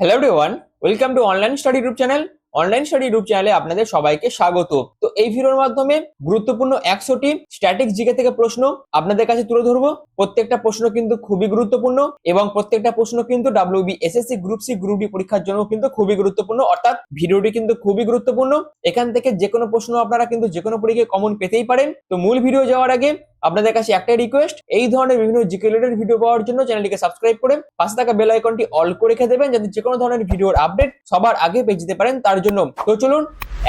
Hello everyone welcome to online study group channel online study group চ্যানেলে আপনাদের সবাইকে স্বাগত। তো এই ভিডিওর মাধ্যমে গুরুত্বপূর্ণ একশোটি স্ট্যাটিক জিকে থেকে প্রশ্ন আপনাদের কাছে তুলে ধরবো। প্রত্যেকটা প্রশ্ন কিন্তু খুবই গুরুত্বপূর্ণ এবং প্রত্যেকটা প্রশ্ন কিন্তু WB SSC group C group D পরীক্ষার জন্য কিন্তু খুবই গুরুত্বপূর্ণ। অর্থাৎ ভিডিওটি কিন্তু খুবই গুরুত্বপূর্ণ। এখান থেকে যে কোনো প্রশ্ন আপনারা কিন্তু যে কোনো পরীক্ষায় কমন পেতেই পারেন। তো মূল ভিডিও যাওয়ার আগে আপনাদের কাছে একটাই রিকোয়েস্ট এই ধরনের বিভিন্ন জিকে রিলেটেড ভিডিও পাওয়ার জন্য চ্যানেলটিকে সাবস্ক্রাইব করে পাশে থাকা বেল আইকনটি অল করে রেখে দেবেন। যাতে যে কোনো ধরনের ভিডিওর আপডেট সবার আগে পেয়ে যেতে পারেন। তার জন্য। তো চলুন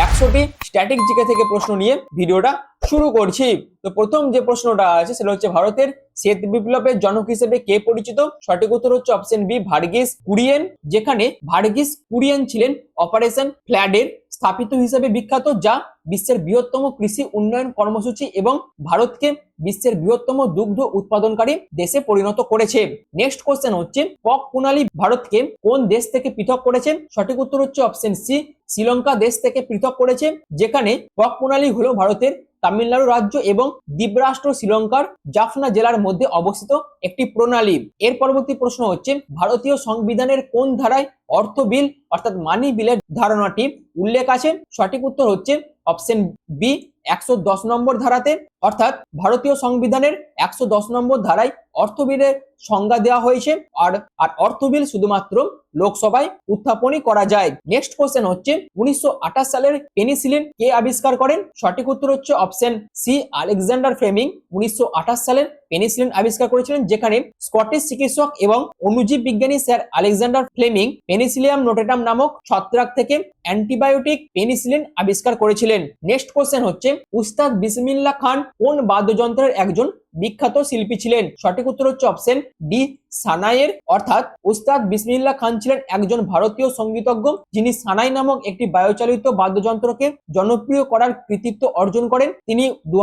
একশোটি স্ট্যাটিক জিকে থেকে প্রশ্ন নিয়ে ভিডিওটা শুরু করছি। তো প্রথম যে প্রশ্নটা আছে, সেটা হচ্ছে ভারতের শ্বেত বিপ্লবের জনক হিসেবে কে পরিচিত? সঠিক উত্তর হচ্ছে অপশন বি ভার্গিস কুরিয়েন, যেখানে ভার্গিস কুরিয়েন ছিলেন অপারেশন ফ্ল্যাডের স্থাপিত হিসেবে বিখ্যাত, যা বিশ্বের বৃহত্তম কৃষি উন্নয়ন কর্মসূচি এবং ভারতকে বিশ্বের বৃহত্তম দুগ্ধ উৎপাদনকারী দেশে পরিণত করেছে। নেক্সট কোশ্চেন হচ্ছে পক প্রণালী ভারতকে কোন দেশ থেকে পৃথক করেছে? সঠিক উত্তর হচ্ছে অপশন সি শ্রীলঙ্কা দেশ থেকে পৃথক করেছে, যেখানে পক প্রণালী হলো ভারতের তামিলনাড়ু রাজ্য এবং দ্বীপরাষ্ট্র শ্রীলঙ্কার জাফনা জেলার মধ্যে অবস্থিত একটি প্রণালী এর পরবর্তী প্রশ্ন হচ্ছে, ভারতীয় সংবিধানের কোন ধারায় অর্থ বিল অর্থাৎ মানি বিলের ধারণাটি উল্লেখ আছে? সঠিক উত্তর হচ্ছে অপশন বি একশো দশ নম্বর ধারাতে। অর্থাৎ ভারতীয় সংবিধানের একশো দশ নম্বর ধারায় অর্থ বিলের সংজ্ঞা দেওয়া হয়েছে আর আর অর্থ বিল শুধুমাত্র লোকসভায় উত্থাপনই করা যায়। নেক্সট কোশ্চেন হচ্ছে, উনিশশো সালের পেনিসিলিন কে আবিষ্কার করেন? সঠিক উত্তর হচ্ছে অপশন সি, আলেকজান্ডার ফ্লেমিং উনিশশো আঠাশ সালের পেনিসিলিন আবিষ্কার করেছিলেন যেখানে স্কটিশ চিকিৎসক এবং অনুজীব বিজ্ঞানী sir Alexander Fleming Penicillium notatum নামক ছত্রাক থেকে অ্যান্টিবায়োটিক পেনিসিলিন আবিষ্কার করেছিলেন। নেক্সট কোশ্চেন হচ্ছে, উস্তাদ বিসমিল্লা খান কোন বাদ্যযন্ত্রের একজন বিখ্যাত শিল্পী ছিলেন সঠিক উত্তর হচ্ছে অপশন ডি সানাইয়ের। অর্থাৎ উস্তাদ বিসমিল্লা খান ছিলেন একজন ভারতীয় সঙ্গীতজ্ঞ যিনি সানাই নামক একটি বায়ুচালিত বাদ্যযন্ত্রকে জনপ্রিয় করার কৃতিত্ব অর্জন করেন। তিনি দু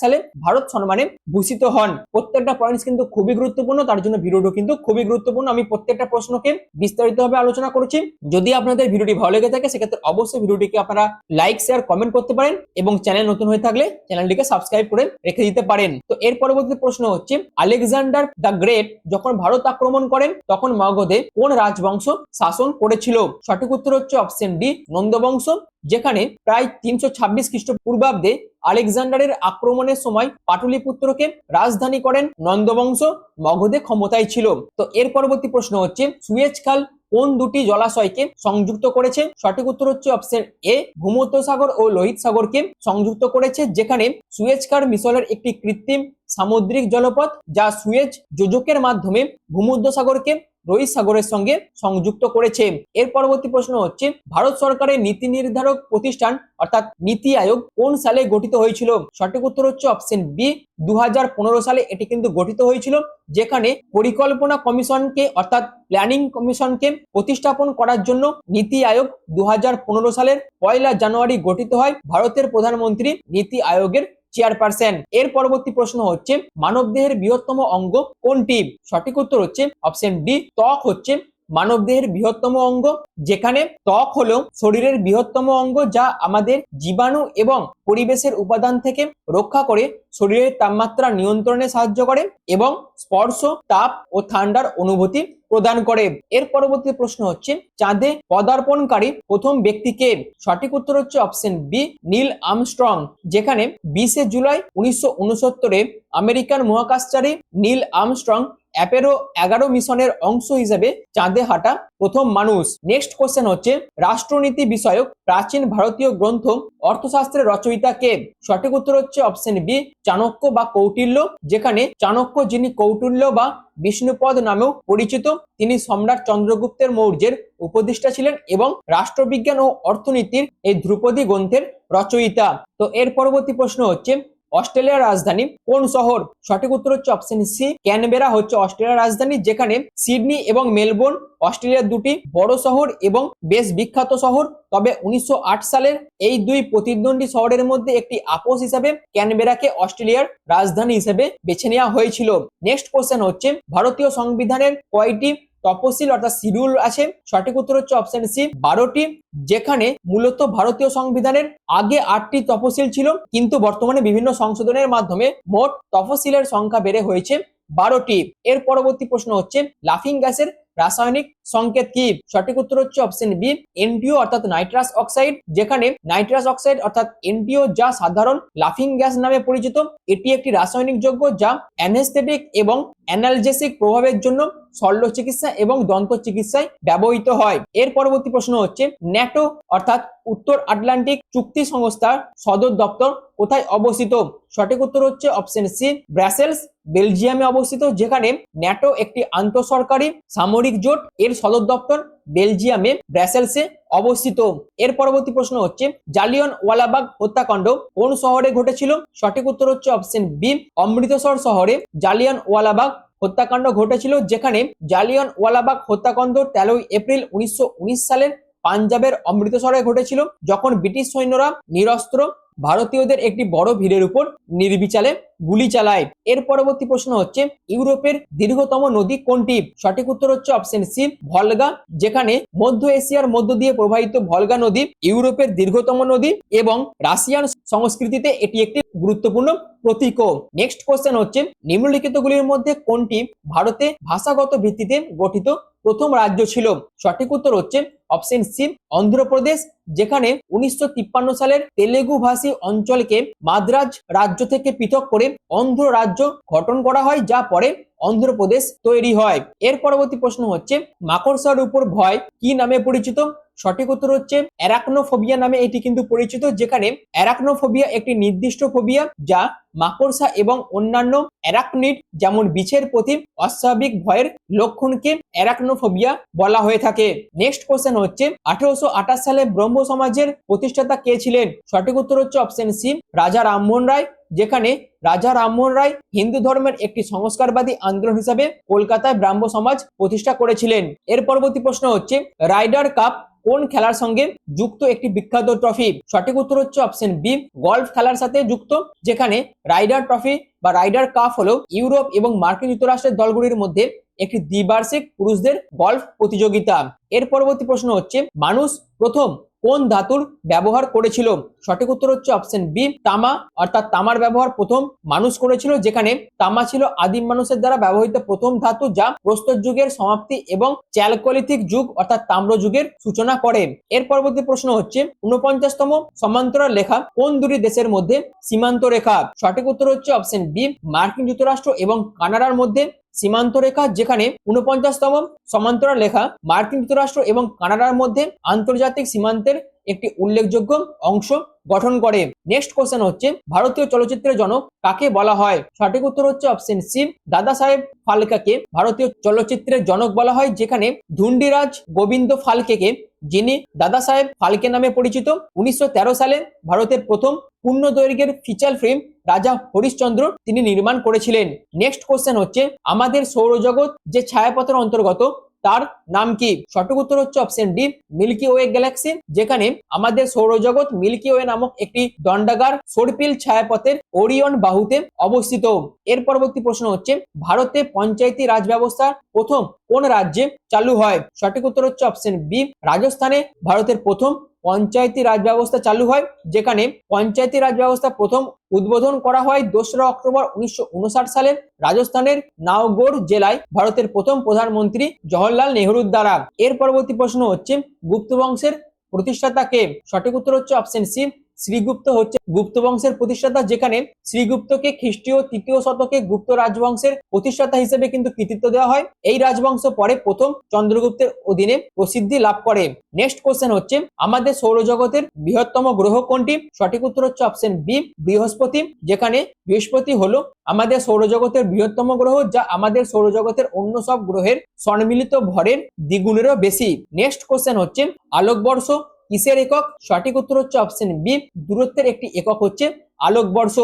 সালে ভারত সম্মানে ভূষিত হন। প্রত্যেকটা পয়েন্টস কিন্তু খুবই গুরুত্বপূর্ণ, তার জন্য ভিডিওটি কিন্তু খুবই গুরুত্বপূর্ণ। আমি প্রত্যেকটা প্রশ্নকে বিস্তারিতভাবে আলোচনা করছি। যদি আপনাদের ভিডিওটি ভালো লেগে থাকে, সেক্ষেত্রে অবশ্যই ভিডিওটিকে আপনারা লাইক শেয়ার কমেন্ট করতে পারেন এবং চ্যানেল নতুন হয়ে থাকলে চ্যানেলটিকে সাবস্ক্রাইব করে রেখে দিতে পারেন। তো এর পরবর্তী প্রশ্ন হচ্ছে, আলেকজান্ডার দ্য গ্রেট যখন ভারত আক্রমণ করেন, তখন মগধে কোন রাজবংশ শাসন করেছিল? সঠিক উত্তর হচ্ছে অপশন ডি নন্দবংশ, যেখানে প্রায় তিনশো ছাব্বিশ খ্রিস্টপূর্বাব্দে আলেকজান্ডারের আক্রমণের সময় পাটলিপুত্রকে রাজধানী করেন নন্দবংশ, মগধে ক্ষমতায় ছিল। তো এর পরবর্তী প্রশ্ন হচ্ছে সুয়েজ খাল কোন দুটি জলাশয়কে সংযুক্ত করেছে? সঠিক উত্তর হচ্ছে অপশন এ ভূমধ্যসাগর ও লোহিত সাগরকে সংযুক্ত করেছে, যেখানে সুয়েজকার মিশলের একটি কৃত্রিম সামুদ্রিক জলপথ, যা সুয়েজ যোজকের মাধ্যমে ভূমধ্যসাগরকে রোহিত সাগরের সঙ্গে সংযুক্ত করেছে। এর পরবর্তী প্রশ্ন হচ্ছে, ভারত সরকারের নীতি নির্ধারক প্রতিষ্ঠান অর্থাৎ নীতি আয়োগ কোন সালে গঠিত হয়েছিল? সঠিক উত্তর হচ্ছে অপশন বি দু হাজার পনেরো সালে এটি কিন্তু গঠিত হয়েছিল, যেখানে পরিকল্পনা কমিশনকে অর্থাৎ প্ল্যানিং কমিশনকে প্রতিস্থাপন করার জন্য নীতি আয়োগ দু হাজার পনেরো সালের পয়লা জানুয়ারি গঠিত হয়। ভারতের প্রধানমন্ত্রী নীতি আয়োগের চেয়ারপারসন। এর পরবর্তী প্রশ্ন হচ্ছে, মানবদেহের বৃহত্তম অঙ্গ কোনটি? সঠিক উত্তর হচ্ছে, অপশন ডি, ত্বক হচ্ছে। মানবদেহের বৃহত্তম অঙ্গ, যেখানে ত্বক হলো শরীরের বৃহত্তম অঙ্গ যা আমাদের জীবাণু এবং পরিবেশের উপাদান থেকে রক্ষা করে শরীরের তাপমাত্রা নিয়ন্ত্রণে সাহায্য করে এবং স্পর্শ, তাপ ও ঠান্ডার অনুভূতি প্রদান করে। এর পরবর্তী প্রশ্ন হচ্ছে, চাঁদে পদার্পণকারী প্রথম ব্যক্তিকে সঠিক উত্তর হচ্ছে অপশন বি, নীল আমস্ট্রং, যেখানে বিশে জুলাই উনিশশো আমেরিকান মহাকাশচারী নীল আমস্ট্রং অ্যাপেরো এগারো মিশনের অংশ হিসেবে চাঁদে হাঁটা প্রথম মানুষ। নেক্সট কোশ্চেন হচ্ছে, রাষ্ট্রনীতি বিষয়ক প্রাচীন ভারতীয় গ্রন্থ অর্থশাস্ত্রের রচয়িতা কে? সঠিক উত্তর হচ্ছে অপশন বি চাণক্য বা কৌটিল্য, যেখানে চাণক্য যিনি কৌটিল্য বা বিষ্ণুপদ নামেও পরিচিত, তিনি সম্রাট চন্দ্রগুপ্তের মৌর্যের উপদেষ্টা ছিলেন এবং রাষ্ট্রবিজ্ঞান ও অর্থনীতির এই ধ্রুপদী গ্রন্থের রচয়িতা। তো এর পরবর্তী প্রশ্ন হচ্ছে অস্ট্রেলিয়ার রাজধানী কোন শহর? সঠিক উত্তর হচ্ছে অপশন সি ক্যানবেরা হচ্ছে অস্ট্রেলিয়ার রাজধানী, যেখানে সিডনি এবং মেলবোর্ন অস্ট্রেলিয়ার দুটি বড় শহর এবং বেশ বিখ্যাত শহর। তবে উনিশশো আট সালের এই দুই প্রতিদ্বন্দ্বী শহরের মধ্যে একটি আপোষ হিসাবে ক্যানবেরাকে অস্ট্রেলিয়ার রাজধানী হিসেবে বেছে নেওয়া হয়েছিল। নেক্সট কোশ্চেন হচ্ছে, ভারতীয় সংবিধানের কয়টি তপশিল অর্থাৎ শিডিউল আছে, সঠিক উত্তর হচ্ছে অপশন সি বারোটি, যেখানে মূলত ভারতীয় সংবিধানের আগে আটটি তপশিল ছিল, কিন্তু বর্তমানে বিভিন্ন সংশোধনের মাধ্যমে মোট তফসিলের সংখ্যা বেড়ে হয়েছে বারোটি। এর পরবর্তী প্রশ্ন হচ্ছে, লাফিং গ্যাসের রাসায়নিক সংকেত কি? সঠিক উত্তর হচ্ছে option B N two O অর্থাৎ নাইট্রাস অক্সাইড, যেখানে নাইট্রাস অক্সাইড অর্থাৎ এনটিও যা সাধারণ লাফিং গ্যাস নামে পরিচিত, এটি একটি রাসায়নিক যৌগ যা অ্যানেস্থেটিক এবং অ্যানালজেসিক প্রভাবের জন্য শল্য চিকিৎসা এবং দন্ত চিকিৎসায় ব্যবহৃত হয়। এর পরবর্তী প্রশ্ন হচ্ছে, ন্যাটো অর্থাৎ উত্তর আটলান্টিক চুক্তি সংস্থার সদর দপ্তর কোথায় অবস্থিত? সঠিক উত্তর হচ্ছে অপশন সি, ব্রাসেলস, বেলজিয়ামে অবস্থিত, যেখানে ন্যাটো একটি আন্তঃসরকারি সামরিক জোট, এর সদর দপ্তর বেলজিয়ামে ব্রাসেলসে অবস্থিত। এর পরবর্তী প্রশ্ন হচ্ছে জালিয়ন ওয়ালাবাগ হত্যাকাণ্ড কোন শহরে ঘটেছিল? সঠিক উত্তর হচ্ছে অপশন বি, অমৃতসর শহরে জালিয়ান ওয়ালাবাগ হত্যাকাণ্ড ঘটেছিল যেখানে জালিয়ন ওয়ালাবাগ হত্যাকাণ্ড তেরোই এপ্রিল উনিশশো উনিশ সালের পাঞ্জাবের অমৃতসরে ঘটেছিল, যখন ব্রিটিশ সৈন্যরা নিরস্ত্র ভারতীয়দের একটি বড় ভিড়ের উপর নির্বিচালে গুলি চালায়। এর পরবর্তী প্রশ্ন হচ্ছে, ইউরোপের দীর্ঘতম নদী কোনটি? সঠিক উত্তর হচ্ছে অপশন সি, ভলগা, যেখানে মধ্য এশিয়ার মধ্য দিয়ে প্রবাহিত ভলগা নদী ইউরোপের দীর্ঘতম নদী এবং রাশিয়ান সংস্কৃতিতে এটি একটি গুরুত্বপূর্ণ প্রতীকও নেক্সট কোশ্চেন হচ্ছে, নিম্নলিখিতগুলির মধ্যে কোনটি ভারতে ভাষাগত ভিত্তিতে গঠিত? প্রথম রাজ্য ছিল, সঠিক উত্তর হচ্ছে অপশন সি, অন্ধ্রপ্রদেশ, যেখানে উনিশশো তিপ্পান্ন সালের তেলেগু ভাষী অঞ্চলকে মাদ্রাজ রাজ্য থেকে পৃথক করে অন্ধ্র রাজ্য গঠন করা হয়, যা পরে অন্ধ্রপ্রদেশ তৈরি হয়। এর পরবর্তী প্রশ্ন হচ্ছে, মাকড়সার উপর ভয় কি নামে পরিচিত? সঠিক উত্তর হচ্ছে অ্যারাকনোফোবিয়া নামে এটি কিন্তু পরিচিত, যেখানে অ্যারাকনোফোবিয়া একটি নির্দিষ্ট ফোবিয়া যা মাকড়সা এবং অন্যান্য অ্যারাকনিড যেমন বিছের প্রতি অস্বাভাবিক ভয়ের লক্ষণকে অ্যারাকনোফোবিয়া বলা হয়ে থাকে। নেক্সট কোশ্চেন হচ্ছে, আঠারোশো আঠাশ সালে ব্রহ্ম সমাজের প্রতিষ্ঠাতা কে ছিলেন? সঠিক উত্তর হচ্ছে অপশন সি রাজা রামমোহন রায়, যেখানে রাজা রামমোহন রায় হিন্দু ধর্মের একটি সংস্কারবাদী আন্দোলন হিসাবে কলকাতায় ব্রাহ্ম সমাজ প্রতিষ্ঠা করেছিলেন। এর পরবর্তী প্রশ্ন হচ্ছে, রাইডার কাপ কোন খেলার সঙ্গে যুক্ত একটি বিখ্যাত ট্রফি? সঠিক উত্তর হচ্ছে অপশন বি গল্ফ খেলার সাথে যুক্ত, যেখানে রাইডার ট্রফি বা রাইডার কাপ হলো ইউরোপ এবং মার্কিন যুক্তরাষ্ট্রের দলগুলির মধ্যে একটি দ্বিবার্ষিক পুরুষদের গল্ফ প্রতিযোগিতা। এর পরবর্তী প্রশ্ন হচ্ছে, মানুষ প্রথম কোন ধাতুর ব্যবহার করেছিল? সঠিক উত্তর হচ্ছে অপশন বি তামা। অর্থাৎ তামার ব্যবহার প্রথম মানুষ করেছিল, যেখানে তামা ছিল আদিম মানুষের দ্বারা ব্যবহৃত প্রথম ধাতু, যা প্রস্তর যুগের সমাপ্তি এবং চ্যালকোলিথিক যুগ, অর্থাৎ তাম্র যুগের সূচনা করে। এর পরবর্তী প্রশ্ন হচ্ছে উনপঞ্চাশতম সমান্তরাল লেখা কোন দুটি দেশের মধ্যে সীমান্ত রেখা সঠিক উত্তর হচ্ছে অপশন বি মার্কিন যুক্তরাষ্ট্র এবং কানাডার মধ্যে। সীমান্ত রেখা যেখানে উনপঞ্চাশতম সমান্তরাল রেখা মার্কিন যুক্তরাষ্ট্র এবং কানাডার মধ্যে আন্তর্জাতিক সীমান্তের একটি উল্লেখযোগ্য অংশ গঠন করে। নেক্সট কোশ্চেন হচ্ছে, ভারতীয় চলচ্চিত্রের জনক কাকে বলা হয়? সঠিক উত্তর হচ্ছে অপশন সি দাদা সাহেব ফালকাকে। ভারতীয় চলচ্চিত্রের জনক বলা হয় যেখানে ধুন্ডিরাজ গোবিন্দ ফালকেকে, যিনি দাদা সাহেব ফালকে নামে পরিচিত। উনিশশো তেরো সালে ভারতের প্রথম পূর্ণ দৈর্ঘ্যের ফিচার ফিল্ম রাজা হরিশ্চন্দ্র তিনি নির্মাণ করেছিলেন। নেক্সট কোশ্চেন হচ্ছে, আমাদের সৌরজগৎ যে ছায়াপথের অন্তর্গত তার নাম কি? সঠিক উত্তর হচ্ছে option D milky way galaxy যেখানে আমাদের সৌরজগৎ মিল্কি ওয়ে নামক একটি দণ্ডাগার সরপিল ছায়াপথের ওরিয়ন বাহুতে অবস্থিত। এর পরবর্তী প্রশ্ন হচ্ছে, ভারতে পঞ্চায়েতি রাজ ব্যবস্থার প্রথম কোন রাজ্যে চালু হয়? সঠিক উত্তর হচ্ছে অপশন বি রাজস্থানে, ভারতের প্রথম পঞ্চায়েতি রাজ ব্যবস্থা চালু হয়, যেখানে পঞ্চায়েতি রাজ ব্যবস্থা প্রথম উদ্বোধন করা হয় দোসরা অক্টোবর উনিশশো উনষাট সালে রাজস্থানের নাওগড় জেলায় ভারতের প্রথম প্রধানমন্ত্রী জওহরলাল নেহরুর দ্বারা। এর পরবর্তী প্রশ্ন হচ্ছে গুপ্ত বংশের প্রতিষ্ঠাতা কে? সঠিক উত্তর হচ্ছে অপশন সি শ্রীগুপ্ত হচ্ছে গুপ্ত বংশের প্রতিষ্ঠাতা, যেখানে শ্রীগুপ্তকে খ্রিস্টীয় তৃতীয় শতকে গুপ্ত রাজবংশের প্রতিষ্ঠাতা হিসেবে কিন্তু কৃতিত্ব দেওয়া হয়। এই রাজবংশ পরে প্রথম চন্দ্রগুপ্তের অধীনে প্রসিদ্ধি লাভ করে। নেক্সট কোশ্চেন হচ্ছে, আমাদের সৌরজগতের বৃহত্তম গ্রহ কোনটি? সঠিক উত্তর হচ্ছে অপশন বি বৃহস্পতি, যেখানে বৃহস্পতি হলো আমাদের সৌরজগতের বৃহত্তম গ্রহ, যা আমাদের সৌরজগতের অন্য সব গ্রহের সম্মিলিত ভরের দ্বিগুণেরও বেশি। নেক্সট কোশ্চেন হচ্ছে, আলোকবর্ষ কিসের একক? সঠিক উত্তর হচ্ছে অপশন বি দূরত্বের একটি একক হচ্ছে আলোকবর্ষ।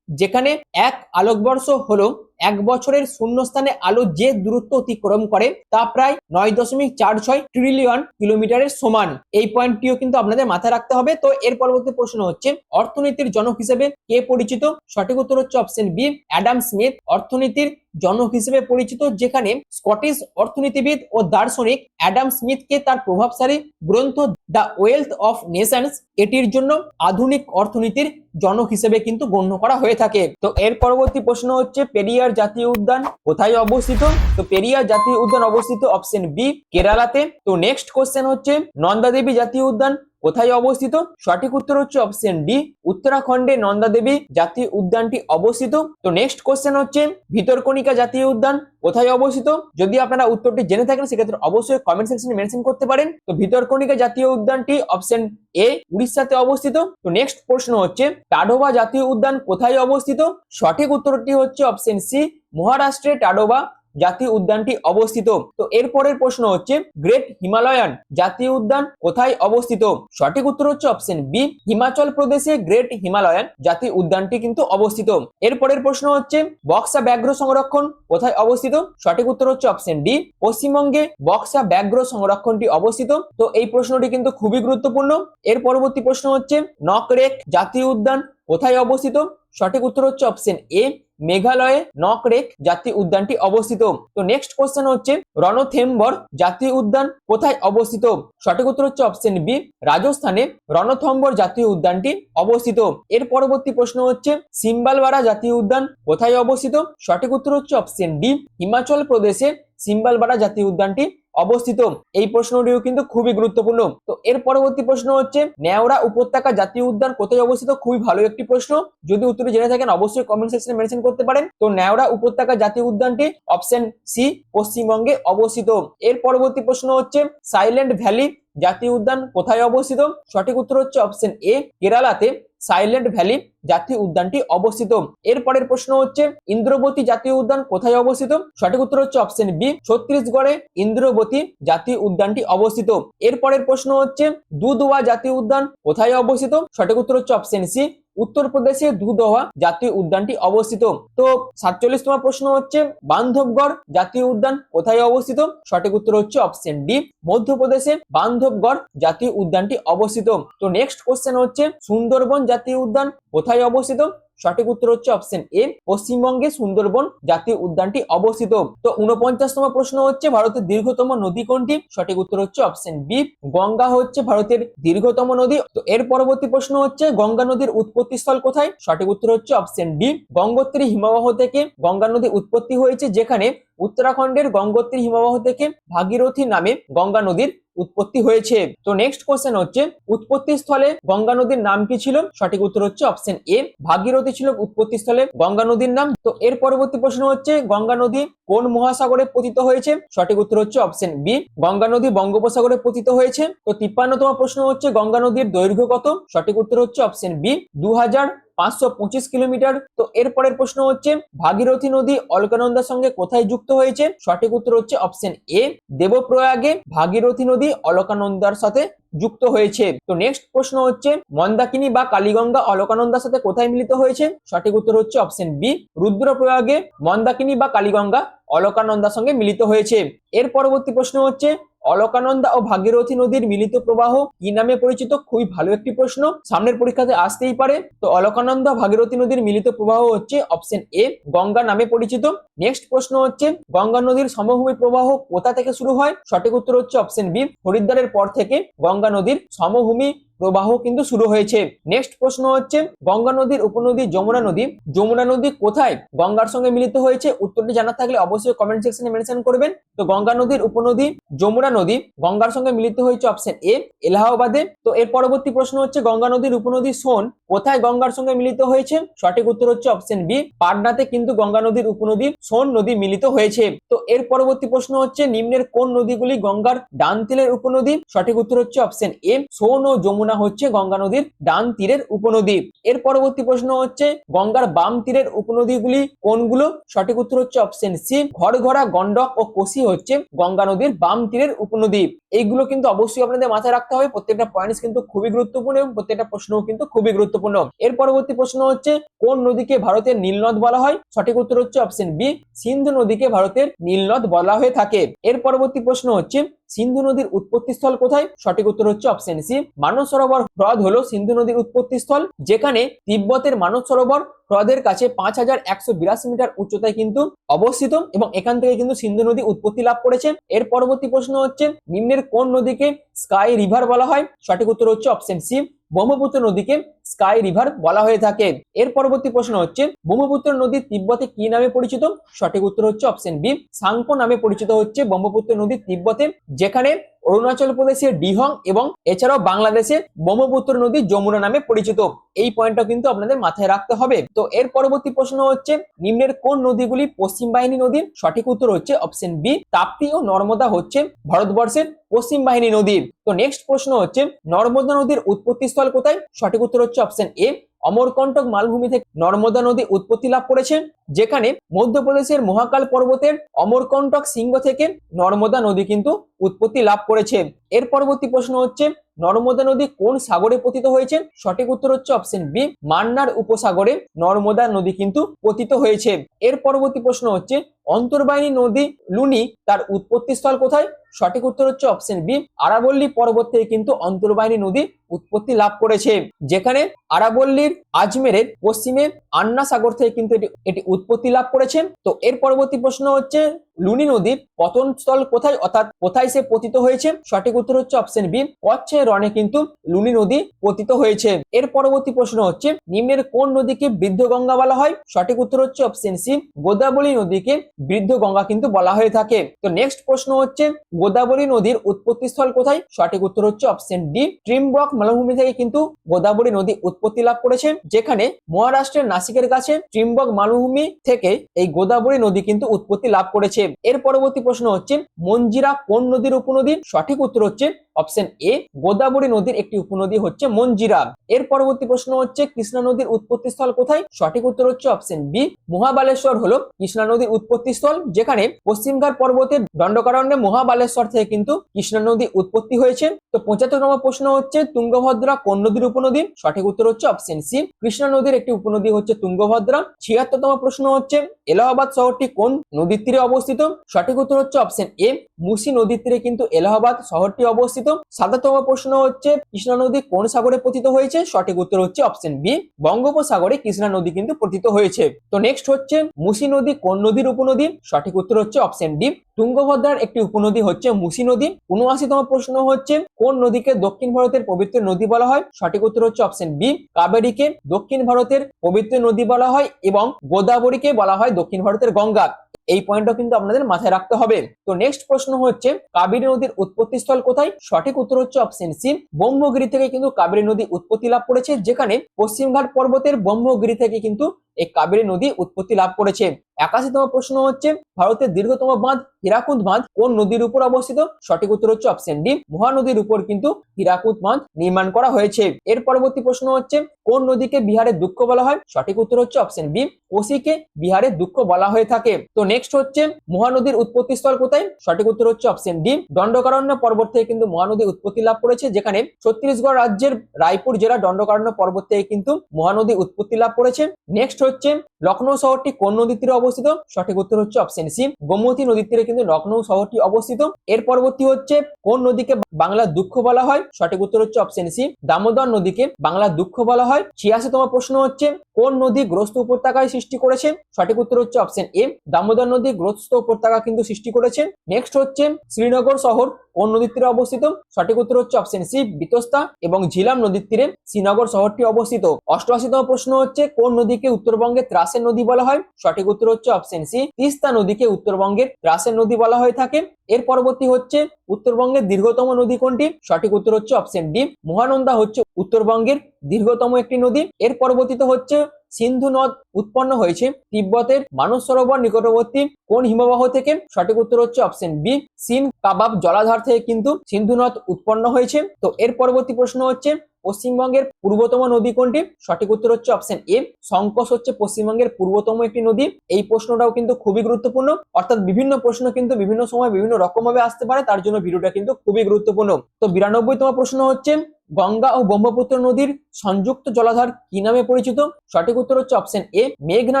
যেখানে এক আলোকবর্ষ হলো এক বছরের শূন্যস্থানে আলো যে দূরত্ব অতিক্রম করে তা প্রায় নয় দশমিক চার ছয় ট্রিলিয়ন কিলোমিটারের সমান। এই পয়েন্টটিও কিন্তু আপনাদের মাথায় রাখতে হবে। তো এর পরবর্তী প্রশ্ন হচ্ছে, অর্থনীতির জনক হিসেবে কে পরিচিত? সঠিক উত্তর হচ্ছে অপশন বি অ্যাডাম স্মিথ অর্থনীতির জনক হিসেবে পরিচিত যেখানে স্কটিশ অর্থনীতিবিদ ও দার্শনিক অ্যাডাম স্মিথকে তার প্রভাবশালী গ্রন্থ দ্য ওয়েলথ অফ নেশনস এটির জন্য আধুনিক অর্থনীতির জনক হিসেবে কিন্তু গণ্য করা হয়ে থাকে। তো এর পরবর্তী প্রশ্ন হচ্ছে পেরিয়ার জাতীয় উদ্যান কোথায় অবস্থিত? তো পেরিয়ার জাতীয় উদ্যান অবস্থিত অপশন বি কেরালাতে তো। নেক্সট কোশ্চেন হচ্ছে, নন্দা দেবী জাতীয় উদ্যান কোথায় অবস্থিত? সঠিক উত্তর হচ্ছে অপশন ডি উত্তরাখণ্ডে নন্দা দেবী জাতীয় উদ্যানটি অবস্থিত। তো নেক্সট কোশ্চেন হচ্ছে, ভিতরকণিকা জাতীয় উদ্যান কোথায় অবস্থিত? যদি আপনারা উত্তরটি জেনে থাকেন, সেক্ষেত্রে অবশ্যই কমেন্ট সেকশনে মেনশন করতে পারেন। তো ভিতরকণিকা জাতীয় উদ্যানটি অপশন এ উড়িষ্যাতে অবস্থিত। তো নেক্সট প্রশ্ন হচ্ছে, টাডোবা জাতীয় উদ্যান কোথায় অবস্থিত? সঠিক উত্তরটি হচ্ছে অপশন সি মহারাষ্ট্রে টাডোবা। জাতীয় উদ্যানটি অবস্থিত। তো এরপরের প্রশ্ন হচ্ছে গ্রেট হিমালয়ান জাতীয় উদ্যান কোথায় অবস্থিত? সঠিক উত্তর হচ্ছে অপশন বি হিমাচল প্রদেশে গ্রেট হিমালয়ান জাতীয় উদ্যানটি কিন্তু অবস্থিত। এরপরের প্রশ্ন হচ্ছে, বক্সা ব্যাঘ্র সংরক্ষণ কোথায় অবস্থিত? সঠিক উত্তর হচ্ছে অপশন ডি পশ্চিমবঙ্গে বক্সা ব্যাঘ্র সংরক্ষণটি অবস্থিত। তো এই প্রশ্নটি কিন্তু খুবই গুরুত্বপূর্ণ। এর পরবর্তী প্রশ্ন হচ্ছে, নকরেক জাতীয় উদ্যান কোথায় অবস্থিত? সঠিক উত্তর হচ্ছে অপশন এ মেঘালয়ে নকরেক জাতীয় উদ্যানটি অবস্থিত। তো নেক্সট কোশ্চেন হচ্ছে, রণথেম্বর জাতীয় উদ্যান কোথায় অবস্থিত? সঠিক উত্তর হচ্ছে অপশন বি রাজস্থানে রণথম্বর জাতীয় উদ্যানটি অবস্থিত। এর পরবর্তী প্রশ্ন হচ্ছে, সিম্বালবাড়া জাতীয় উদ্যান কোথায় অবস্থিত? সঠিক উত্তর হচ্ছে অপশন ডি হিমাচল প্রদেশে সিম্বালবাড়া জাতীয় উদ্যানটি অবস্থিত। এই প্রশ্নটিও কিন্তু খুবই গুরুত্বপূর্ণ। তো এর পরবর্তী প্রশ্ন হচ্ছে নেওড়া উপত্যকা জাতীয় উদ্যান কোথায় অবস্থিত? খুবই ভালো একটি প্রশ্ন। যদি উত্তরে জেনে থাকেন, অবশ্যই কমেন্ট সেকশনে মেনশন করতে পারেন। তো নেওড়া উপত্যকা জাতীয় উদ্যানটি অপশন সি পশ্চিমবঙ্গে অবস্থিত। এর পরবর্তী প্রশ্ন হচ্ছে সাইলেন্ট ভ্যালি জাতীয় উদ্যান কোথায় অবস্থিত? সঠিক উত্তর হচ্ছে অপশন এ কেরালাতে। সাইলেন্ট ভ্যালি জাতীয় উদ্যানটি অবস্থিত। এরপরের প্রশ্ন হচ্ছে, ইন্দ্রবতী জাতীয় উদ্যান কোথায় অবস্থিত? সঠিক উত্তর হচ্ছে অপশন বি ছত্তিশগড়ে ইন্দ্রবতী জাতীয় উদ্যানটি অবস্থিত। এরপরের প্রশ্ন হচ্ছে, দুধওয়া জাতীয় উদ্যান কোথায় অবস্থিত? সঠিক উত্তর হচ্ছে অপশন সি উত্তরপ্রদেশে দুধোয়া জাতীয় উদ্যানটি অবস্থিত। তো সাতচল্লিশ তোমার প্রশ্ন হচ্ছে, বান্ধবগড় জাতীয় উদ্যান কোথায় অবস্থিত? সঠিক উত্তর হচ্ছে অপশন ডি মধ্যপ্রদেশে বান্ধবগড় জাতীয় উদ্যানটি অবস্থিত। তো নেক্সট কোশ্চেন হচ্ছে, সুন্দরবন জাতীয় উদ্যান কোথায় অবস্থিত? সঠিক উত্তর হচ্ছে অপশন এ পশ্চিমবঙ্গে সুন্দরবন জাতীয় উদ্যানটি অবস্থিত। তো উনপঞ্চাশতম প্রশ্ন হচ্ছে ভারতের দীর্ঘতম নদী কোনটি? সঠিক উত্তর হচ্ছে অপশন বি গঙ্গা হচ্ছে ভারতের দীর্ঘতম নদী। তো এর পরবর্তী প্রশ্ন হচ্ছে গঙ্গা নদীর উৎপত্তি স্থল কোথায়? সঠিক উত্তর হচ্ছে অপশন বি গঙ্গোত্রী হিমবাহ থেকে গঙ্গা নদী উৎপত্তি হয়েছে যেখানে উত্তরাখণ্ডের গঙ্গোত্রী হিমবাহ থেকে ভাগীরথী নামে গঙ্গা নদীর উৎপত্তি হয়েছে। তো নেক্সট কোশ্চেন হচ্ছে, উৎপত্তি স্থলে গঙ্গা নদীর নাম কি ছিল? সঠিক উত্তর হচ্ছে অপশন এ ভাগীরথী ছিল উৎপত্তি স্থলে গঙ্গা নদীর নাম। তো এর পরবর্তী প্রশ্ন হচ্ছে, গঙ্গা নদী কোন মহাসাগরে পতিত হয়েছে? সঠিক উত্তর হচ্ছে অপশন বি গঙ্গা নদী বঙ্গোপসাগরে পতিত হয়েছে। তো তিপ্পান্নতম প্রশ্ন হচ্ছে, গঙ্গা নদীর দৈর্ঘ্য কত? সঠিক উত্তর হচ্ছে অপশন বি দু হাজার পাঁচশো পঁচিশ কিলোমিটার। তো এরপরের প্রশ্ন হচ্ছে, ভাগীরথী নদী অলকানন্দার সঙ্গে কোথায় যুক্ত হয়েছে? সঠিক উত্তর হচ্ছে অপশন এ দেবপ্রয়াগে ভাগীরথী নদী অলকানন্দার সাথে যুক্ত হয়েছে। তো নেক্সট প্রশ্ন হচ্ছে, মন্দাকিনী বা কালীগঙ্গা অলকানন্দার সাথে কোথায় মিলিত হয়েছে? সঠিক উত্তর হচ্ছে অপশন বি রুদ্রপ্রয়াগে মন্দাকিনী বা কালীগঙ্গা অলকানন্দার সঙ্গে মিলিত হয়েছে। এর পরবর্তী প্রশ্ন হচ্ছে, অলকানন্দা ও ভাগীরথী নদীর মিলিত প্রবাহ কি নামে পরিচিত? খুবই ভালো একটি প্রশ্ন। সামনের পরীক্ষাতে আসতেই পারে। তো অলকানন্দা ভাগীরথী নদীর মিলিত প্রবাহ হচ্ছে অপশন এ গঙ্গা নামে পরিচিত। নেক্সট প্রশ্ন হচ্ছে, গঙ্গা নদীর সমভূমি প্রবাহ কোথা থেকে শুরু হয়? সঠিক উত্তর হচ্ছে অপশন বি হরিদ্বারের পর থেকে গঙ্গা নদীর সমভূমি প্রবাহ কিন্তু শুরু হয়েছে। নেক্সট প্রশ্ন হচ্ছে, গঙ্গা নদীর উপনদী যমুনা নদী যমুনা নদী কোথায়? গঙ্গার সঙ্গে মিলিত হয়েছে, উত্তরটি জানা থাকলে অবশ্যই কমেন্ট সেকশনে মেনশন করবেন। তো গঙ্গা নদীর উপনদী, যমুনা নদী, গঙ্গার সঙ্গে মিলিত হয়েছে অপশন এ এলাহাবাদে। তো এর পরবর্তী প্রশ্ন হচ্ছে, গঙ্গা নদীর উপনদী সোন কোথায় গঙ্গার সঙ্গে মিলিত হয়েছে? সঠিক উত্তর হচ্ছে অপশন বি পাটনাতে কিন্তু গঙ্গা নদীর উপনদী, সোন নদী মিলিত হয়েছে। তো এর পরবর্তী প্রশ্ন হচ্ছে, নিম্নের কোন নদীগুলি গঙ্গার ডান তিলের উপনদী? সঠিক উত্তর হচ্ছে অপশন এ সোন ও যমুনা হচ্ছে গঙ্গা নদীর ডান তীরের উপনদী। এর পরবর্তী প্রশ্ন হচ্ছে, গঙ্গার বাম তীরের উপনদীগুলি কোনগুলো? সঠিক উত্তর হচ্ছে অপশন সি ঘরঘরা গন্ডক ও কোশি হচ্ছে গঙ্গা নদীর বাম তীরের উপনদী। এইগুলো কিন্তু অবশ্যই আপনাদের মাথায় রাখতে হবে। প্রত্যেকটা পয়েন্টস কিন্তু খুবই গুরুত্বপূর্ণ এবং প্রত্যেকটা প্রশ্নও কিন্তু খুবই গুরুত্বপূর্ণ। এর পরবর্তী প্রশ্ন হচ্ছে, কোন নদীকে ভারতের নীলনদ বলা হয়? সঠিক উত্তর হচ্ছে অপশন বি সিন্ধু নদীকে ভারতের নীলনদ বলা হয়ে থাকে। এর পরবর্তী প্রশ্ন হচ্ছে, সিন্ধু নদীর উৎপত্তি স্থল কোথায়? সঠিক উত্তর হচ্ছে অপশন সি মানস সরোবর হ্রদ হলো সিন্ধু নদীর উৎপত্তি স্থল যেখানে তিব্বতের মানস সরোবর হ্রদের কাছে পাঁচ হাজার একশো বিরাশি মিটার উচ্চতায় কিন্তু অবস্থিত এবং এখান থেকে কিন্তু সিন্ধু নদী উৎপত্তি লাভ করেছে। এর পরবর্তী প্রশ্ন হচ্ছে, নিম্নের কোন নদীকে স্কাই রিভার বলা হয়। সঠিক উত্তর হচ্ছে অপশন সি, ব্রহ্মপুত্র নদীকে স্কাই রিভার বলা হয়ে থাকে। এর পরবর্তী প্রশ্ন হচ্ছে, ব্রহ্মপুত্র নদী তিব্বতে কি নামে পরিচিত? সঠিক উত্তর হচ্ছে অপশন বি, সাংপো নামে পরিচিত হচ্ছে ব্রহ্মপুত্র নদী তিব্বতে, যেখানে অরুণাচল প্রদেশের ডিহং এবং এছাড়াও বাংলাদেশে ব্রহ্মপুত্র নদী যমুনা নামে পরিচিত। এই পয়েন্টটা কিন্তু আপনাদের মাথায় রাখতে হবে। তো এর পরবর্তী প্রশ্ন হচ্ছে, নিম্নের কোন নদীগুলি পশ্চিম বাহিনী নদীর? সঠিক উত্তর হচ্ছে অপশন বি, তাপ্তি ও নর্মদা হচ্ছে ভারতবর্ষের পশ্চিম বাহিনী নদী। তো নেক্সট প্রশ্ন হচ্ছে নর্মদা নদীর উৎপত্তি স্থল কোথায়? সঠিক উত্তর হচ্ছে অপশন এ অমরকণ্টক মালভূমি থেকে নর্মদা নদী উৎপত্তি লাভ করেছে, যেখানে মধ্যপ্রদেশের মহাকাল পর্বতের অমরকণ্টক সিংহ থেকে নর্মদা নদী কিন্তু উৎপত্তি লাভ করেছে। এর পরবর্তী প্রশ্ন হচ্ছে, নর্মদা নদী কোন সাগরে পতিত হয়েছে? সঠিক উত্তর হচ্ছে অপশন বি মান্নার উপসাগরে নর্মদা নদী কিন্তু পতিত হয়েছে। এর পরবর্তী প্রশ্ন হচ্ছে, অন্তর্বাহিনী নদী লুনি তার উৎপত্তি স্থল কোথায়? সঠিক উত্তর হচ্ছে অপশন বি আরাবল্লী পর্বত থেকে কিন্তু অন্তর্বাহিনী নদী উৎপত্তি লাভ করেছে। যেখানে আরাবল্লীর আজমেরের পশ্চিমে আন্না সাগর থেকে কিন্তু এটি এটি উৎপত্তি লাভ করেছে। তো এর পরবর্তী প্রশ্ন হচ্ছে লুনি নদীর পতন স্থল কোথায়? অর্থাৎ কোথায় সে পতিত হয়েছে? সঠিক উত্তর হচ্ছে অপশন বি কচ্ছের রণে কিন্তু লুনি নদী পতিত হয়েছে। এর পরবর্তী প্রশ্ন হচ্ছে নিম্নের কোন নদীকে বৃদ্ধ গঙ্গা বলা হয়? সঠিক উত্তর হচ্ছে অপশন সি গোদাবরী নদীকে বৃদ্ধ গঙ্গা কিন্তু বলা হয়ে থাকে। তো নেক্সট প্রশ্ন হচ্ছে, গোদাবরী নদীর উৎপত্তি স্থল কোথায়? সঠিক উত্তর হচ্ছে অপশন ডি ট্রিমব্রক মালভূমি থেকে কিন্তু গোদাবরী নদী উৎপত্তি লাভ করেছে, যেখানে মহারাষ্ট্রের নাসিকের কাছে ট্রিমবক মালভূমি থেকে এই গোদাবরী নদী কিন্তু উৎপত্তি লাভ করেছে। এর পরবর্তী প্রশ্ন হচ্ছে মঞ্জিরা কোন নদীর উপনদী সঠিক উত্তর হচ্ছে অপশন এ গোদাবরী নদীর একটি উপনদী হচ্ছে মঞ্জিরা। এর পরবর্তী প্রশ্ন হচ্ছে, কৃষ্ণা নদীর উৎপত্তি স্থল কোথায়? সঠিক উত্তর হচ্ছে অপশন বি মহাবালেশ্বর হলো কৃষ্ণা নদীর উৎপত্তি স্থল, যেখানে পশ্চিমঘাট পর্বতের দণ্ডকারণ্যে মহাবালেশ্বর থেকে কিন্তু কৃষ্ণা নদী উৎপত্তি হয়েছে। তো পঁচাত্তরতম প্রশ্ন হচ্ছে, তুঙ্গভদ্রা কোন নদীর উপনদী? সঠিক উত্তর হচ্ছে অপশন সি কৃষ্ণা নদীর একটি উপনদী হচ্ছে তুঙ্গভদ্রা। ছিয়াত্তরতম প্রশ্ন হচ্ছে, এলাহাবাদ শহরটি কোন নদীর তীরে অবস্থিত? সঠিক উত্তর হচ্ছে অপশন এ মুসি নদীর তীরে কিন্তু এলাহাবাদ শহরটি অবস্থিত। সাতাত্তম প্রশ্ন হচ্ছে, কৃষ্ণা নদী কোন সাগরে পতিত হয়েছে? সঠিক উত্তর হচ্ছে অপশন বি বঙ্গোপসাগরে কৃষ্ণা নদী কিন্তু পতিত হয়েছে। তো নেক্সট হচ্ছে, মুসি নদী কোন নদীর উপনদী? সঠিক উত্তর হচ্ছে অপশন ডি তুঙ্গভদ্রার একটি উপনদী হচ্ছে মুসি নদী। উনআশিতম প্রশ্ন হচ্ছে, কোন নদীকে দক্ষিণ ভারতের পবিত্র নদী বলা হয়? সঠিক উত্তর হচ্ছে অপশন বি কাবেরীকে দক্ষিণ ভারতের পবিত্র নদী বলা হয় এবং গোদাবরীকে বলা হয় দক্ষিণ ভারতের গঙ্গা। এই পয়েন্টও কিন্তু আপনাদের মাথায় রাখতে হবে। তো নেক্সট প্রশ্ন হচ্ছে, কাবেরী নদীর উৎপত্তি স্থল কোথায়? সঠিক উত্তর হচ্ছে অপশন সি ব্রহ্মগিরি থেকে কিন্তু কাবেরী নদী উৎপত্তি লাভ করেছে, যেখানে পশ্চিমঘাট পর্বতের ব্রহ্মগিরি থেকে কিন্তু এই কাবেরী নদী উৎপত্তি লাভ করেছে। একাশিতম প্রশ্ন হচ্ছে, ভারতের দীর্ঘতম বাঁধ হীরাকুদ বাঁধ কোন নদীর উপর অবস্থিত? সঠিক উত্তর হচ্ছে অপশন ডি মহানদীর উপর কিন্তু হীরাকুদ বাঁধ নির্মাণ করা হয়েছে। এর পরবর্তী প্রশ্ন হচ্ছে, কোন নদীকে বিহারের দুঃখ বলা হয়? সঠিক উত্তর হচ্ছে অপশন বি কোশিকে বিহারের দুঃখ বলা হয়ে থাকে। তো নেক্সট হচ্ছে, মহানদীর উৎপত্তি স্থল কোথায়? সঠিক উত্তর হচ্ছে অপশন ডি দণ্ডকারণ্য পর্বত থেকে কিন্তু মহানদী উৎপত্তি লাভ করেছে, যেখানে ছত্তিশগড় রাজ্যের রায়পুর জেলা দণ্ডকারণ্য পর্বত থেকে কিন্তু মহানদী উৎপত্তি লাভ করেছে। নেক্সট হচ্ছে লখনৌ শহরটি কোন নদীর তীরে অবস্থিত? সঠিক উত্তর হচ্ছে অপশন সি গোমতী নদীর তীরে কিন্তু লখনৌ শহরটি অবস্থিত। এর পরবর্তী হচ্ছে কোন নদীকে বাংলার দুঃখ বলা হয়? সঠিক উত্তর হচ্ছে অপশন সি দামোদর নদীকে বাংলার দুঃখ বলা হয়। ছিয়াশিতম প্রশ্ন হচ্ছে কোন নদী গ্রস্ত উপত্যকায় সৃষ্টি করেছে? সঠিক উত্তর হচ্ছে অপশন এ দামোদর নদী গ্রস্ত উপত্যকা কিন্তু সৃষ্টি করেছে। নেক্সট হচ্ছে শ্রীনগর শহর, কোন নদীর তীরে অবস্থিত? সঠিক উত্তর হচ্ছে অপশন সি বিতস্তা এবং ঝিলাম নদীর তীরে শ্রীনগর শহরটি অবস্থিত। অষ্টআশিতম প্রশ্ন হচ্ছে কোন নদীকে উত্তরবঙ্গের ত্রাসের নদী বলা হয়। সঠিক উত্তর হচ্ছে অপশন সি তিস্তা নদীকে উত্তরবঙ্গের ত্রাসের নদী বলা হয়ে থাকে। এর পরবর্তী হচ্ছে উত্তরবঙ্গের দীর্ঘতম নদী কোনটি? সঠিক উত্তর হচ্ছে অপশন ডি মহানন্দা হচ্ছে উত্তরবঙ্গের দীর্ঘতম একটি নদী। এর পরবর্তীতে হচ্ছে সিন্ধু নদ উৎপন্ন হয়েছে। তিব্বতের মানস সরোবর নিকটবর্তী কোন হিমবাহ থেকে? সঠিক উত্তর হচ্ছে অপশন বি সিন কাবাব জলাধার থেকে কিন্তু সিন্ধু নদ উৎপন্ন হয়েছে। তো এর পরবর্তী প্রশ্ন হচ্ছে পশ্চিমবঙ্গের পূর্বতম নদী কোনটি? সঠিক উত্তর হচ্ছে অপশন এ সংকোচ হচ্ছে পশ্চিমবঙ্গের পূর্বতম একটি নদী। এই প্রশ্নটাও কিন্তু খুবই গুরুত্বপূর্ণ। অর্থাৎ বিভিন্ন প্রশ্ন কিন্তু বিভিন্ন সময় বিভিন্ন রকম ভাবে আসতে পারে। তার জন্য ভিডিওটা কিন্তু খুবই গুরুত্বপূর্ণ। তো বিরানব্বইতম প্রশ্ন হচ্ছে, গঙ্গা ও ব্রহ্মপুত্র নদীর সংযুক্ত জলাধার কি নামে পরিচিত? সঠিক উত্তর হচ্ছে অপশন এ মেঘনা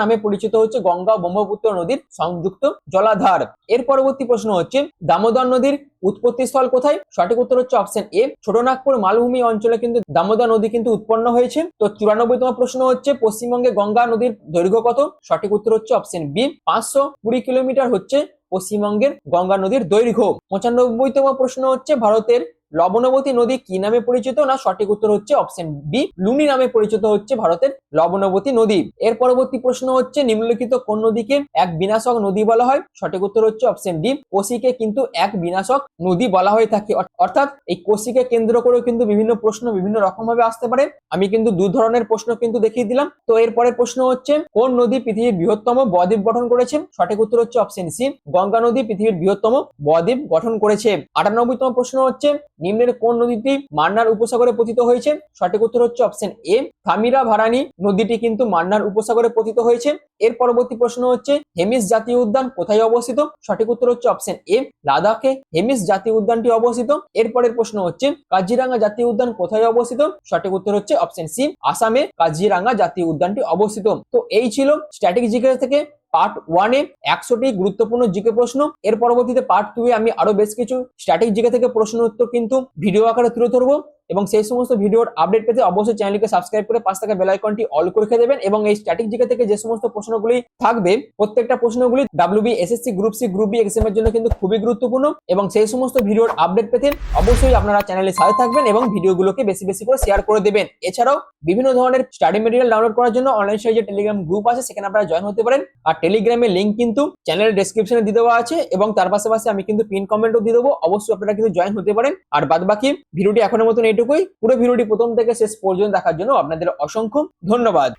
নামে পরিচিত হচ্ছে গঙ্গা ও ব্রহ্মপুত্র নদীর সংযুক্ত জলাধার। এর পরবর্তী প্রশ্ন হচ্ছে, দামোদর নদীর উৎপত্তি স্থল কোথায়? সঠিক উত্তর হচ্ছে অপশন এ ছোটনাগপুর মালভূমি অঞ্চলে কিন্তু দামোদর নদী কিন্তু উৎপন্ন হয়েছে। তো চুরানব্বই চুরানব্বইতম প্রশ্ন হচ্ছে, পশ্চিমবঙ্গে গঙ্গা নদীর দৈর্ঘ্য কত? সঠিক উত্তর হচ্ছে অপশন বি পাঁচশো কুড়ি কিলোমিটার হচ্ছে পশ্চিমবঙ্গের গঙ্গা নদীর দৈর্ঘ্য। পঁচানব্বইতম প্রশ্ন হচ্ছে ভারতের লবণবতী নদী কি নামে পরিচিত? না, সঠিক উত্তর হচ্ছে অপশন বি, লুনি নামে পরিচিত হচ্ছে ভারতের লবণবতী নদী। এর পরবর্তী প্রশ্ন হচ্ছে, নিম্নলিখিত কোন নদীকে এক বিনাশক নদী বলা হয়? সঠিক উত্তর হচ্ছে অপশন ডি, কোশিকে কিন্তু এক বিনাশক নদী বলা হয়ে থাকে। অর্থাৎ এই কোশিকে কেন্দ্র করেও কিন্তু বিভিন্ন প্রশ্ন বিভিন্ন রকম ভাবে আসতে পারে। আমি কিন্তু দু ধরনের প্রশ্ন কিন্তু দেখিয়ে দিলাম। তো এর পরের প্রশ্ন হচ্ছে, কোন নদী পৃথিবীর বৃহত্তম বদ্বীপ গঠন করেছে? সঠিক উত্তর হচ্ছে অপশন সি, গঙ্গা নদী পৃথিবীর বৃহত্তম বদ্বীপ গঠন করেছে। আটানব্বইতম প্রশ্ন হচ্ছে নিম্নের কোন নদীটি মান্নার উপসাগরে পতিত হয়েছে? সঠিক উত্তর হচ্ছে অপশন এ, থামিরা ভারানি। নদীটি কিন্তু মান্নার উপসাগরে পতিত হয়েছে। এর পরবর্তী প্রশ্ন হচ্ছে, হেমিস জাতীয় উদ্যান কোথায় অবস্থিত? সঠিক উত্তর হচ্ছে অপশন এ, লাদাখে। হেমিস জাতীয় উদ্যানটি অবস্থিত। এরপরের প্রশ্ন হচ্ছে কাজিরাঙ্গা জাতীয় উদ্যান কোথায় অবস্থিত? সঠিক উত্তর হচ্ছে অপশন সি, আসামে কাজিরাঙ্গা জাতীয় উদ্যানটি অবস্থিত। তো এই ছিল স্ট্যাটিক থেকে। পার্ট ওয়ানে একশোটি গুরুত্বপূর্ণ জিকে প্রশ্ন। এর পরবর্তীতে পার্ট টু এ আমি আরও বেশ কিছু স্ট্যাটিক জিকে থেকে প্রশ্ন উত্তর কিন্তু ভিডিও আকারে তুলে ধরবো। এবং সেই সমস্ত ভিডিওর আপডেট পেতে অবশ্যই চ্যানেলকে সাবস্ক্রাইব করে পাঁচ টাকা বেল আইকনটি অল করে রেখে দেবেন এবং এই স্ট্যাটিক জিকে থেকে যে সমস্ত প্রশ্নগুলি থাকবে, প্রত্যেকটা প্রশ্নগুলি WB SSC group C group B exam এর জন্য কিন্তু খুবই গুরুত্বপূর্ণ এবং সেই সমস্ত ভিডিওর আপডেট পেতে অবশ্যই আপনারা চ্যানেলের সাথে থাকবেন এবং ভিডিওগুলোকে বেশি বেশি করে শেয়ার করে দেবেন। এছাড়াও বিভিন্ন ধরনের স্টাডি মেটেরিয়াল ডাউনলোড করার জন্য অনলাইন যে টেলিগ্রাম গ্রুপ আছে, সেখানে আপনারা জয়েন হতে পারেন। আর টেলিগ্রামের লিঙ্ক কিন্তু চ্যানেলের ডেসক্রিপশনে দিয়ে দেওয়া আছে এবং তার পাশাপাশি আমি কিন্তু পিন কমেন্টও দিয়ে দেবো। অবশ্যই আপনারা কিন্তু জয়েন হতে পারেন। আর বাদ বাকি ভিডিওটি এখনের মতন এটুকুই পুরো ভিডিওটি প্রথম থেকে শেষ পর্যন্ত দেখার জন্য আপনাদের অসংখ্য ধন্যবাদ।